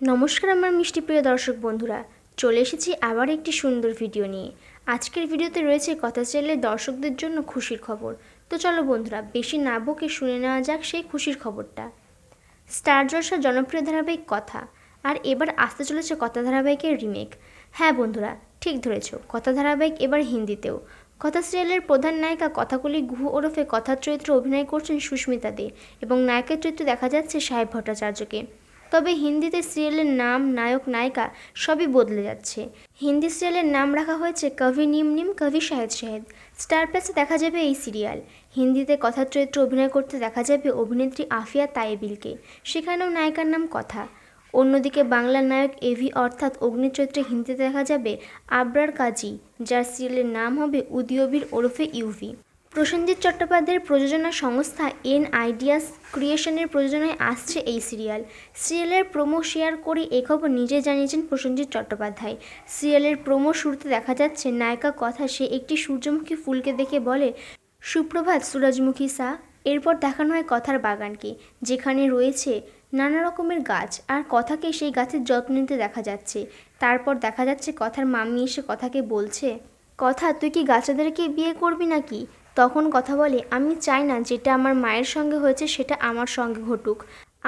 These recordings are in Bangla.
নমস্কার আমার মিষ্টি প্রিয় দর্শক বন্ধুরা, চলে এসেছি আবার একটি সুন্দর ভিডিও নিয়ে। আজকের ভিডিওতে রয়েছে কথা চাইলে দর্শকদের জন্য খুশির খবর। তো চলো বন্ধুরা, বেশি না বকে শুনে নেওয়া যাক সেই খুশির খবরটা। স্টার জলসার জনপ্রিয় ধারাবাহিক কথা, আর এবার আসতে চলেছে কথা ধারাবাহিকের রিমেক। হ্যাঁ বন্ধুরা, ঠিক ধরেছ, কথা ধারাবাহিক এবার হিন্দিতেও। কথা সিরিয়ালের প্রধান নায়িকা কথাকলি গুহ ওরফে কথার চরিত্রে অভিনয় করছেন সুস্মিতা দে, এবং নায়কের চরিত্রে দেখা যাচ্ছে সাহেব ভট্টাচার্যকে। তবে হিন্দিতে সিরিয়ালের নাম, নায়ক, নায়িকা সবই বদলে যাচ্ছে। হিন্দি সিরিয়ালের নাম রাখা হয়েছে কভি নিম নিম, কভি শাহেদ শাহেদ। স্টার প্লাসে দেখা যাবে এই সিরিয়াল। হিন্দিতে কথার চরিত্রে অভিনয় করতে দেখা যাবে অভিনেত্রী আফিয়া তায়েবিলকে সেখানেও নায়িকার নাম কথা। অন্যদিকে বাংলার নায়ক এভি অর্থাৎ অগ্নিচরিত্রে হিন্দিতে দেখা যাবে আবরার কাজী, যার সিরিয়ালের নাম হবে উদীয়বীর ওরফে ইউভি। প্রসেনজিৎ চট্টোপাধ্যায়ের প্রযোজনা সংস্থা এন আইডিয়াস ক্রিয়েশনের প্রযোজনায় আসছে এই সিরিয়াল। সিরিয়ালের প্রোমো শেয়ার করে এ খবর নিজে জানিয়েছেন প্রসেনজিৎ চট্টোপাধ্যায়। সিরিয়ালের প্রোমো শুরুতে দেখা যাচ্ছে, নায়িকা কথা সে একটি সূর্যমুখী ফুলকে দেখে বলে, সুপ্রভাত সুরজমুখী সা। এরপর দেখানো হয় কথার বাগানকে, যেখানে রয়েছে নানা রকমের গাছ, আর কথাকে সেই গাছের যত্ন নিতে দেখা যাচ্ছে। তারপর দেখা যাচ্ছে কথার মাম্মি এসে কথাকে বলছে, কথা, তুই কি গাছেদেরকে বিয়ে করবি নাকি? তখন কথা বলে, আমি চাই না যেটা আমার মায়ের সঙ্গে হয়েছে সেটা আমার সঙ্গে ঘটুক।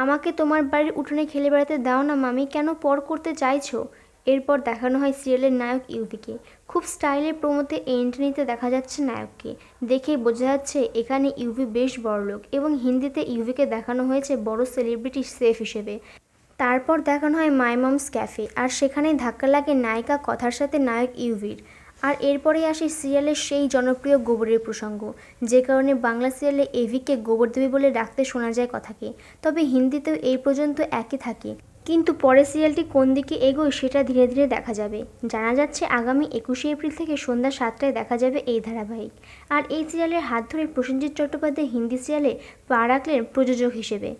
আমাকে তোমার বাড়ির উঠোনে খেলে বেড়াতে দাও না মামি, কেন পর করতে চাইছো? এরপর দেখানো হয় সিরিয়ালের নায়ক ইউভিকে খুব স্টাইলের প্রমোতে এন্ট্রি নিতে দেখা যাচ্ছে নায়ককে। দেখে বোঝা যাচ্ছে এখানে ইউভি বেশ বড়লোক এবং হিন্দিতে ইউভিকে দেখানো হয়েছে বড় সেলিব্রিটি সেফ হিসেবে। তারপর দেখানো হয় মাই মমস ক্যাফে আর সেখানেই ধাক্কা লাগে নায়িকা কথার সাথে নায়ক ইউভির। আর এরপরেই আসে সিরিয়ালের সেই জনপ্রিয় গোবরের প্রসঙ্গ। যে কারণে বাংলা সিরিয়ালে এভিকে গোবর দেবী বলে ডাকতে শোনা যায় কথাকে। তবে হিন্দিতেও এই পর্যন্ত একই থাকে। কিন্তু পরে সিরিয়ালটি কোন দিকে এগোয় সেটা ধীরে ধীরে দেখা যাবে। জানা যাচ্ছে আগামী একুশে এপ্রিল থেকে সন্ধ্যা সাতটায় দেখা যাবে এই ধারাবাহিক। আর এই সিরিয়ালের হাত ধরে প্রসেনজিৎ চট্টোপাধ্যায় হিন্দি সিরিয়ালে পা রাখলেন প্রযোজক হিসেবে।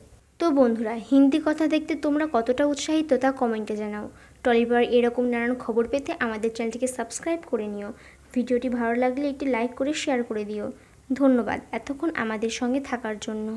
তো বন্ধুরা, হিন্দি কথা দেখতে তোমরা কতটা উৎসাহিত তা কমেন্টে জানাও। টলিবার এরকম নানান খবর পেতে আমাদের চ্যানেলটিকে সাবস্ক্রাইব করে নিও। ভিডিওটি ভালো লাগলে একটি লাইক করে শেয়ার করে দিও। ধন্যবাদ। এতক্ষণ আমাদের সঙ্গে থাকার জন্য।